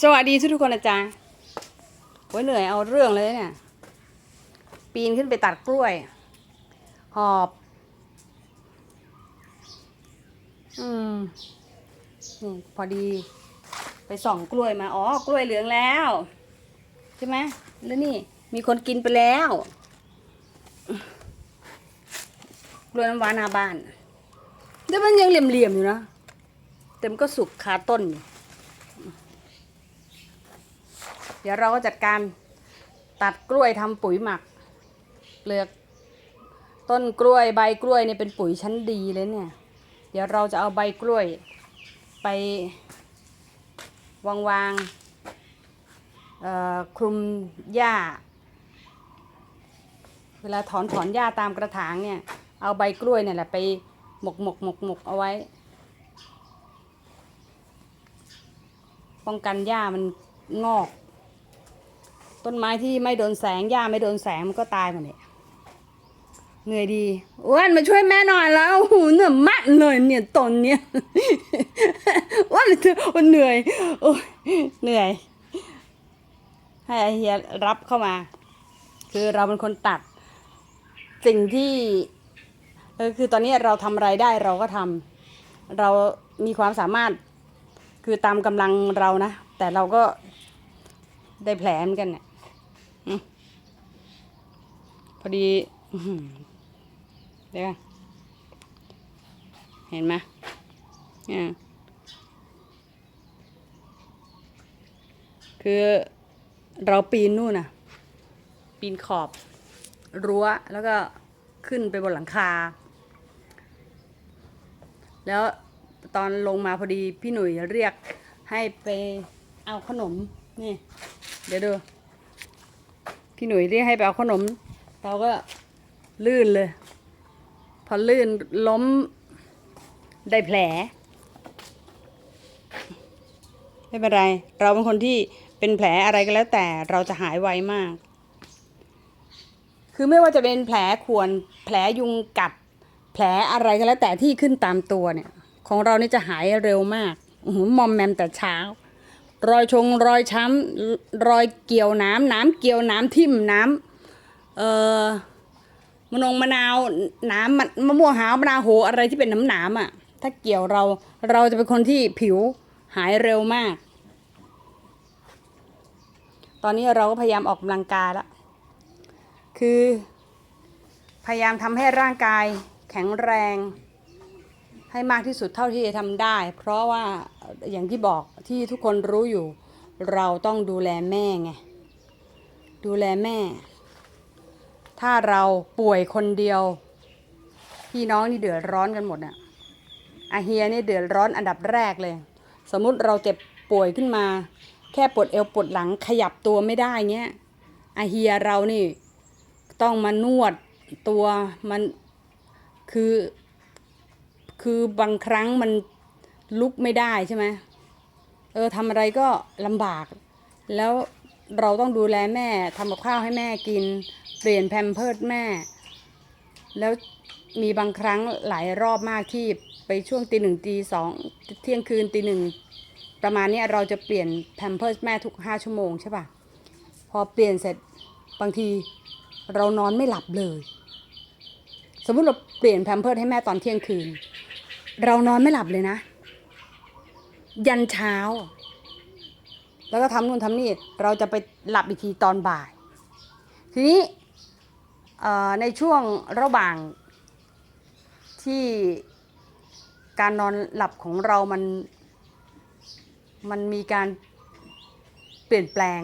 สวัสดีทุกๆคนนะจ๊ะโอ้ยเหนื่อยเอาเรื่องเลยเนี่ย ปีนขึ้นไปตัดกล้วย หอบ อืม นี่พอดี ไปส่องกล้วยมา อ๋อ กล้วยเหลืองแล้ว ใช่ไหม แล้วนี่ มีคนกินไปแล้ว กล้วยน้ำว้าหนาบ้าน แต่มันยังเหลี่ยมๆอยู่นะ แต่มันก็สุกคาต้นอยู่ เดี๋ยวเราก็จัดการตัดกล้วยทำปุ๋ยหมัก เปลือกต้นกล้วยใบกล้วยเนี่ยเป็นปุ๋ยชั้นดีเลยเนี่ย เดี๋ยวเราจะเอาใบกล้วยไปวางวางคลุมหญ้า เวลาถอนถอนหญ้าตามกระถางเนี่ย เอาใบกล้วยเนี่ยแหละไปหมกหมกหมกหมกเอาไว้ ป้องกันหญ้ามันงอก ต้นไม้ที่ไม่โดนแสงหญ้าไม่โดนแสงมันก็ตายหมดเนี่ยเหนื่อยดีอ้วนมาช่วยแม่หน่อยแล้วโอ้โหเหนื่อยมากเลยเนี่ยตนเนี้ยอ้วนมันเหนื่อยโอ้ยเหนื่อย ให้ไอเฮียรับเข้ามา คือเราเป็นคนตัด สิ่งที่เออคือตอนนี้เราทำอะไรได้เราก็ทำเรามีความสามารถคือตามกำลังเรานะ แต่เราก็ได้แผลเหมือนกันเนี่ย พอดีเดี๋ยวก่เห็นไหมเนี่ยคือเราปีนนู่นน่ะ ปีนขอบ รั้วแล้วก็ขึ้นไปบนหลังคา แล้วตอนลงมาพอดีพี่หนุ่ยเรียกให้ไปเอาขนม นี่ เดี๋ยวดู พี่หนุ่ยเรียกให้ไปเอาขนม เราก็ลื่นเลย พอลื่นล้มได้แผล ไม่เป็นไร เราเป็นคนที่เป็นแผลอะไรก็แล้วแต่เราจะหายไวมาก คือไม่ว่าจะเป็นแผลข่วนแผลยุงกัด แผลอะไรก็แล้วแต่ที่ขึ้นตามตัวเนี่ย ของเรานี่จะหายเร็วมากหมอมแมมแต่เช้า รอยชงรอยช้ำรอยเกี่ยวน้ำน้ำเกี่ยวน้ำทิ่มน้ำเอ่อมะนงมะนาวน้ำมันมะม่วงหาวมะนาวโหอะไรที่เป็นน้ำหนามอะ ถ้าเกี่ยวเราเราจะเป็นคนที่ผิวหายเร็วมาก ตอนนี้เราก็พยายามออกกำลังกายแล้วคือ พยายามทำให้ร่างกายแข็งแรง ให้มากที่สุดเท่าที่จะทำได้ เพราะว่า อย่างที่บอกที่ทุกคนรู้อยู่ เราต้องดูแลแม่ไง ดูแลแม่ ถ้าเราป่วยคนเดียว พี่น้องนี่เดือดร้อนกันหมดอะอาเฮียนี่เดือดร้อนอันดับแรกเลย สมมุติเราเจ็บป่วยขึ้นมา แค่ปวดเอวปวดหลังขยับตัวไม่ได้เงี้ยอาเฮียเรานี่ต้องมานวดตัวมันคือคือบางครั้งมัน ลุกไม่ได้ใช่ไหมเออทำอะไรก็ลำบาก แล้วเราต้องดูแลแม่ทำกับข้าวให้แม่กิน เปลี่ยนแพมเพิร์ดแม่ แล้วมีบางครั้งหลายรอบมากที่ไปช่วงตีหนึ่งตีสองเที่ยงคืนตีหนึ่งประมาณนี้เราจะเปลี่ยนแพมเพิร์ดแม่ทุกห้าชั่วโมงใช่ปะพอเปลี่ยนเสร็จบางทีเรานอนไม่หลับเลย สมมุติเราเปลี่ยนแพมเพิร์ดให้แม่ตอนเที่ยงคืน เรานอนไม่หลับเลยนะ ยันเช้า แล้วก็ทำนู่นทำนี่เราจะไปหลับอีกทีตอนบ่าย ทีนี้ในช่วงระหว่างที่การนอนหลับของเรามันมันมีการเปลี่ยนแปลง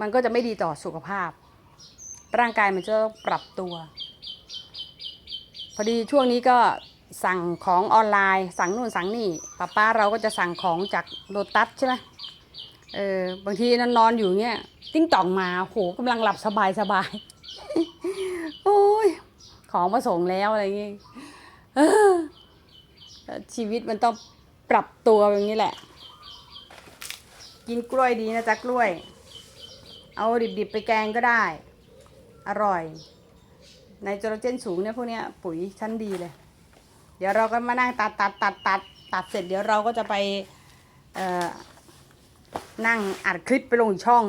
มันก็จะไม่ดีต่อสุขภาพ ร่างกายมันจะปรับตัว พอดีช่วงนี้ก็ สั่งของออนไลน์ สั่งนู่นสั่งนี่ป้าป้าเราก็จะสั่งของจากโลตัสใช่ไหมเออบางทีนอนนอนอยู่เงี้ยติ้งต่องมาโหกำลังหลับสบายสบายโอ้ยของมาส่งแล้วอะไรเงี้ยชีวิตมันต้องปรับตัวอย่างนี้แหละ กินกล้วยดีนะจ๊ะกล้วย เอาดิบๆไปแกงก็ได้ อร่อยไนโตรเจนสูงเนี่ยพวกเนี้ยปุ๋ยชั้นดีเลย ดี๋ยวเราก็มานั่งตัดตัดตัดตัดตัดเสร็จ เดี๋ยวเราก็จะไปนั่งอัดคลิปไปลงอีกช่อง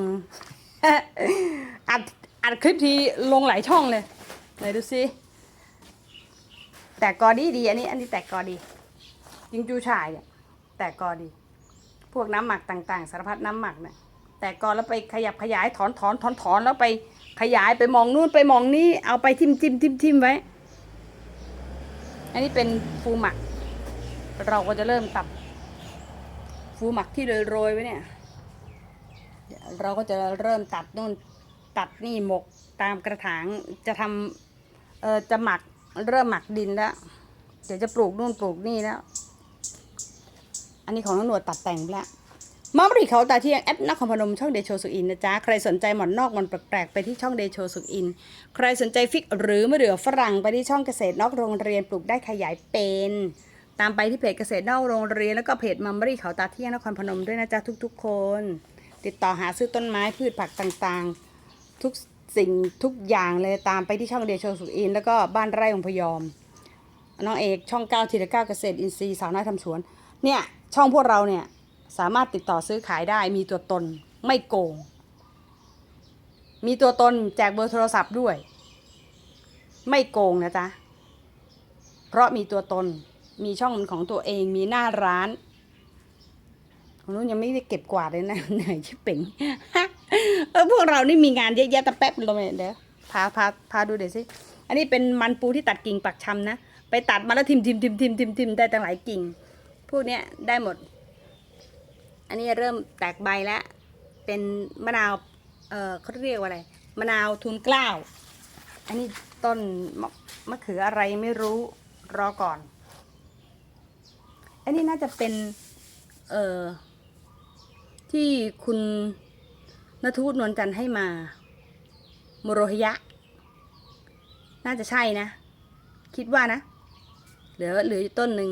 อัดอัดคลิปทีลงหลายช่องเลยไหนดูซิแต่กอดีดีอันนี้ อันนี้แตกกอดีจิงจูฉ่ายเนี่ยแตกกอดี พวกน้ำหมักต่างๆ สารพัดน้ำหมักเนี่ยแตกกอแล้วไปขยับขยายถอนถอนถอนถอนแล้วไปขยายไปมองนู่นไปมองนี่เอาไปทิมทิมทิมทิมไว้ อันนี้เป็นฟูหมัก เราก็จะเริ่มตัดฟูหมักที่โรยๆไว้เนี่ยเราก็จะเริ่มตัดนู่นตัดนี่หมกตามกระถางจะทำเออจะหมักเริ่มหมักดินแล้ว เดี๋ยวจะปลูกนู่นปลูกนี่แล้ว อันนี้ของน้องหนวดตัดแต่งไปแล้ว มอมรีเขาตาเที่ยงแอปนครพนมช่องเดโชสุอินนะจ๊ะ ใครสนใจหมอนนอกหมอนแปลกๆไปที่ช่องเดโชสุอิน ใครสนใจฟิกหรือมะเดื่อฝรั่งไปที่ช่องเกษตรนอกโรงเรียนปลูกได้ขยายเป็น ตามไปที่เพจเกษตรนอกโรงเรียนแล้วก็เพจมัมรีเขาตาเที่ยงนครพนมด้วยนะจ๊ะทุก ๆ คน ติดต่อหาซื้อต้นไม้พืชผักต่างๆ ทุกสิ่งทุกอย่างเลยตามไปที่ช่องเดโชสุอิน แล้วก็บ้านไร่องพยอมน้องเอกช่องเก้าทีละเก้าเกษตรอินทรีย์สาวน้อยทำสวนเนี่ยช่องพวกเราเนี่ย สามารถติดต่อซื้อขายได้มีตัวตนไม่โกง มีตัวตนแจกเบอร์โทรศัพท์ด้วย ไม่โกงนะจ๊ะ เพราะมีตัวตนมีช่องของตัวเองมีหน้าร้านของนู้นยังไม่ได้เก็บกวาดเลยนะเหนื่อยชิบเป่งเออพวกเรานี่มีงานเยอะแยะแต่แป๊บเดียเดี๋ยวพาพาพาดูเดี๋ยวสิอันนี้เป็นมันปูที่ตัดกิ่งปักชำนะ ไปตัดมาแล้วทิมทิมทิมทิมทิมทิมได้ตั้งหลายกิ่ง พวกเนี้ยได้หมด อันนี้เริ่มแตกใบแล้ว เป็นมะนาว เออเขาเรียกว่าอะไร มะนาวทุนกล้าว อันนี้ต้นมะเขืออะไรไม่รู้ รอก่อน อันนี้น่าจะเป็น เอ่อที่คุณนทูตนวลจันทร์ให้มาโมโรฮยะ น่าจะใช่นะ คิดว่านะ เหลือเหลืออยู่ต้นหนึ่ง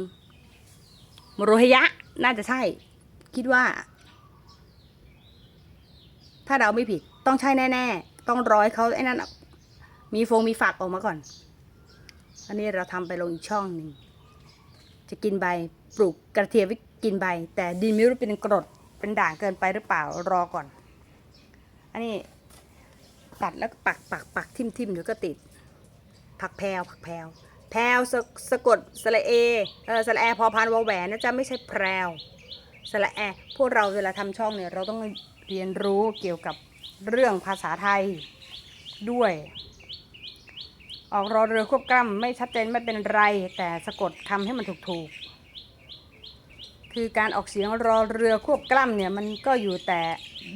โมโรฮยะ น่าจะใช่ คิดว่า ถ้าเราไม่ผิด ต้องใช่แน่ ๆ ต้องร้อยเขาไอ้นั่นมีฟงมีฝักออกมาก่อน อันนี้เราทำไปลงอีกช่องหนึ่ง จะกินใบปลูกกระเทียมไว้กินใบ แต่ดินไม่รู้เป็นกรดเป็นด่างเกินไปหรือเปล่ารอก่อน อันนี้ตัดแล้วปักปักปักทิมทิมเดี๋ยวก็ติด ผักแพรวผักแพรวแพรวสะสะกดสระเอเออสระแอพอพานวอแหวนนะจ๊ะไม่ใช่แพรว สระแอพวกเราเวลาทำช่องเนี่ยเราต้องเรียนรู้เกี่ยวกับเรื่องภาษาไทยด้วย ออกรอเรือควบกล้ำไม่ชัดเจนไม่เป็นไร แต่สะกดคำให้มันถูกๆ คือการออกเสียงรอเรือควบกล้ำเนี่ยมันก็อยู่แต่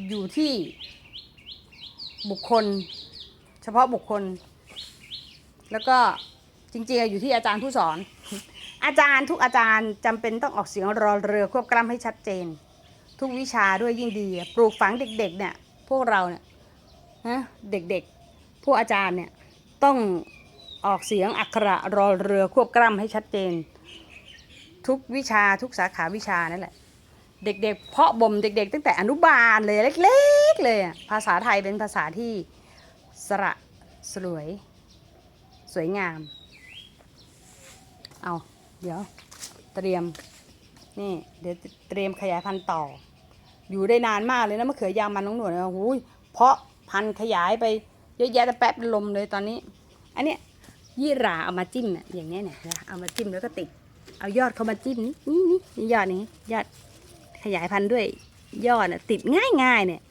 อยู่ที่บุคคล เฉพาะบุคคล แล้วก็จริงๆอะอยู่ที่อาจารย์ผู้สอน อาจารย์ทุกอาจารย์จำเป็นต้องออกเสียงรอเรือควบกล้ำให้ชัดเจน ทุกวิชาด้วยยิ่งดี ปลูกฝังเด็กๆเนี่ยพวกเราเนี่ยนะเด็กๆ พวกอาจารย์เนี่ยต้องออกเสียงอักขระรอเรือควบกล้ำให้ชัดเจน ทุกวิชาทุกสาขาวิชานั่นแหละ เด็กๆ เพาะบ่มเด็ก ๆ ตั้งแต่อนุบาลเลยเล็กๆเลยภาษาไทยเป็นภาษาที่สระสลวย สวยงาม เอา เดี๋ยวเตรียมนี่ เดี๋ยวเตรียมขยายพันธุ์ต่อ อยู่ได้นานมากเลยนะมะเขือยาวมันน้องหนวดนะหูยเพาะพันธุ์ขยายไปเยอะแยะแต่แป๊บลมเลยตอนนี้ อันเนี้ยยี่หราเอามาจิ้มอย่างเงี้ยเนี่ยเอามาจิ้มแล้วก็ติด เอายอดเขามาจิ้มนี่นี่นี่ยอดนี้ยอดขยายพันธุ์ด้วยยอดน่ะติดง่ายง่ายเนี่ย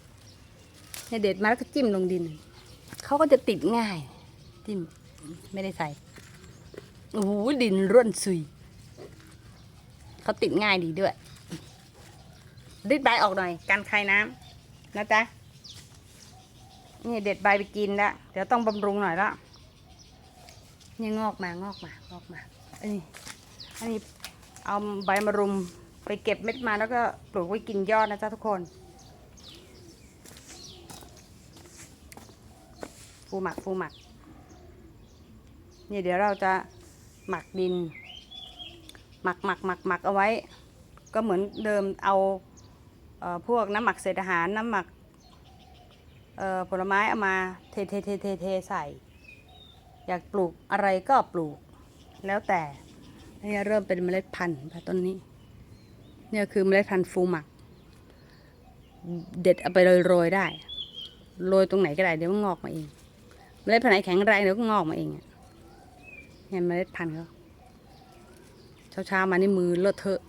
เนี่ยเด็ดมาแล้วก็จิ้มลงดินเขาก็จะติดง่าย จิ้มไม่ได้ใส่โอ้โหดินร่วนซุย เขาติดง่ายดีด้วยรีดใบออกหน่อยกันคายน้ำนะจ๊ะนี่เด็ดใบไปกินแล้วเดี๋ยวต้องบำรุงหน่อยละนี่งอกมางอกมางอกมาอันนี้อันนี้เอาใบมะรุมไปเก็บเม็ดมาแล้วก็ปลูกไว้กินยอดนะจ๊ะทุกคนฟูหมักฟูหมักนี่เดี๋ยวเราจะหมักดิน หมักหมักหมักหมักเอาไว้ ก็เหมือนเดิมเอาเอ่อพวกน้ำหมักเศษอาหารน้ำหมักเอ่อผลไม้เอามาเทเทเทเทเทใส่ อยากปลูกอะไรก็ปลูกแล้วแต่นี่เริ่มเป็นเมล็ดพันธุ์ค่ะต้นนี้เนี่ยคือเมล็ดพันธุ์ฟูหมัก เด็ดเอาไปโรยๆได้โรยตรงไหนก็ได้เดี๋ยวมันงอกมาเอง เมล็ดพันธุ์ไหนแข็งแรงเดี๋ยวก็งอกมาเองอะเนี่ยเมล็ดพันธุ์เขา เช้าๆมานี่มือเลอะเทอะ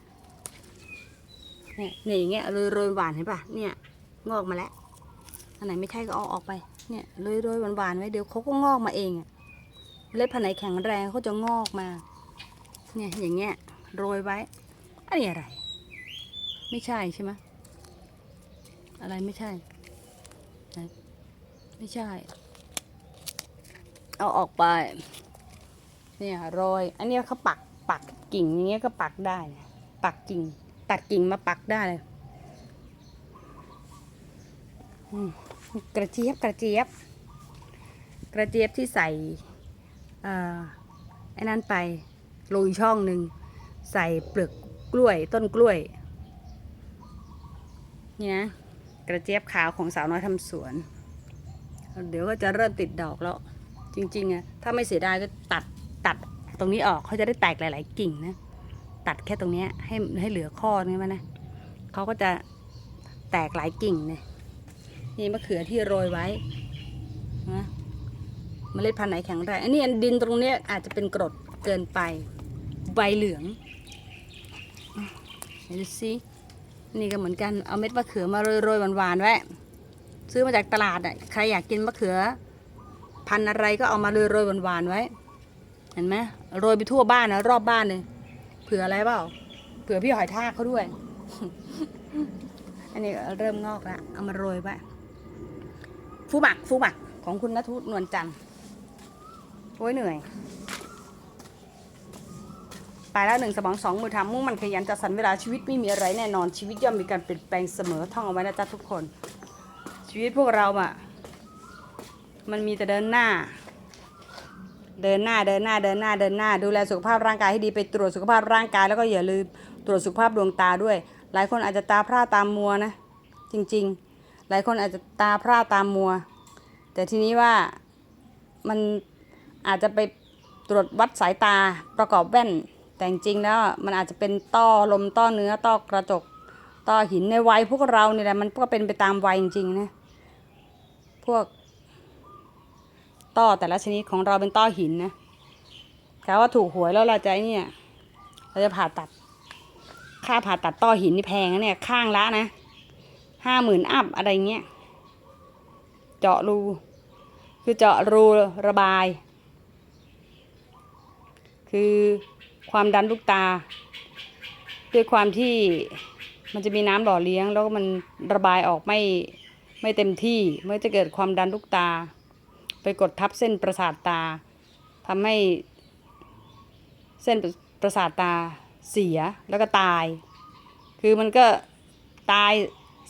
เนี่ยเนี่ยอย่างเงี้ยโรยโรยหวานเห็นปะเนี่ย งอกมาแล้ว อันไหนไม่ใช่ก็เอาออกไป เนี่ยโรยโรยหวานๆไว้เดี๋ยวเขาก็งอกมาเองเล็ดพันไหนแข็งแรงเขาจะงอกมา เนี่ยอย่างเงี้ยโรยไว้ อันนี้อะไร ไม่ใช่ใช่ไหมอะไรไม่ใช่ ไม่ใช่ เอาออกไป เนี่ยโรย อันนี้เขาปักปัก กิ่งอย่างเงี้ยก็ปักได้นะปักกิ่ง ตัดกิ่งมาปักได้เลยกระเจี๊ยบกระเจี๊ยบ กระเจี๊ยบที่ใส่ไอ้นั่นไปโรยช่องหนึ่งใส่เปลือกกล้วยต้นกล้วยนี่นะกระเจี๊ยบขาวของสาวน้อยทำสวน เดี๋ยวก็จะเริ่มติดดอกแล้ว จริงๆอะถ้าไม่เสียดายก็ตัดตัด ตรงนี้ออกเขาจะได้แตกหลาย ๆ กิ่งนะ ตัดแค่ตรงนี้ให้ให้เหลือข้อนี้มานะเขาก็จะแตกหลายกิ่งเนี่ยนี่มะเขือที่โรยไว้นะเมล็ดพันธุ์ไหนแข็งแรงอันนี้ดินตรงนี้อาจจะเป็นกรดเกินไป ใบเหลืองเห็นดูสินี่ก็เหมือนกันเอาเม็ดมะเขือมาโรยๆหวานๆไว้ ซื้อมาจากตลาดอะใครอยากกินมะเขือ พันธุ์อะไรก็เอามาโรยๆหวานๆไว้ เห็นไหมโรยไปทั่วบ้านนะรอบบ้านเลย เผื่ออะไรเปล่า เผื่อพี่หอยทากเขาด้วย อันนี้เริ่มงอกแล้วเอามาโรยไว้ฟูบักฟูบักของคุณนทุนวลจันทร์โอ้ยเหนื่อย ไปแล้วหนึ่งสมองสองมือทำมุ่งมันขยันจัดสรรเวลาชีวิตไม่มีอะไรแน่นอนชีวิตย่อมมีการเปลี่ยนแปลงเสมอท่องเอาไว้นะจ๊ะทุกคน ชีวิตพวกเราอะมันมีแต่เดินหน้า เดินหน้าเดินหน้าเดินหน้าเดินหน้า ดูแลสุขภาพร่างกายให้ดีไปตรวจสุขภาพร่างกายแล้วก็อย่าลืมตรวจสุขภาพดวงตาด้วย หลายคนอาจจะตาพร่าตามมัวนะ จริง ๆ หลายคนอาจจะตาพร่าตามมัว แต่ทีนี้ว่ามันอาจจะไปตรวจวัดสายตาประกอบแว่น แต่จริงแล้วมันอาจจะเป็นต้อลมต้อเนื้อต้อกระจกต้อหินในวัยพวกเราเนี่ยแหละมันก็เป็นไปตามวัยจริงๆนะพวก ต้อแต่ละชนิดของเราเป็นต้อหินนะกะว่าถูกหวยแล้วเราจะเนี่ย เราจะผ่าตัด ค่าผ่าตัดต้อหินนี่แพงนะเนี่ยข้างละนะห้าหมื่นอัพอะไรเงี้ย เจาะรู คือเจาะรูระบาย คือความดันลูกตา ด้วยความที่มันจะมีน้ำหล่อเลี้ยง แล้วมันระบายออกไม่ไม่เต็มที่เมื่อจะเกิดความดันลูกตา ไปกดทับเส้นประสาทตาทำให้เส้นประสาทตาเสียแล้วก็ตาย คือมันก็ตาย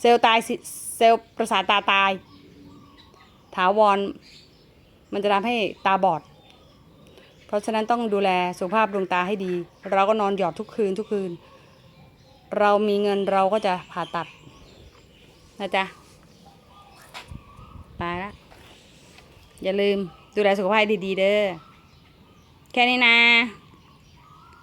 เซลล์ตายเซลล์ประสาทตาตาย ถาวรมันจะทำให้ตาบอด เพราะฉะนั้นต้องดูแลสุขภาพดวงตาให้ดี เราก็นอนหยอดทุกคืนทุกคืน เรามีเงินเราก็จะผ่าตัดนะจ๊ะ ตายละ อย่าลืมดูแลสุขภาพดีๆเด้อ แค่นี้นะ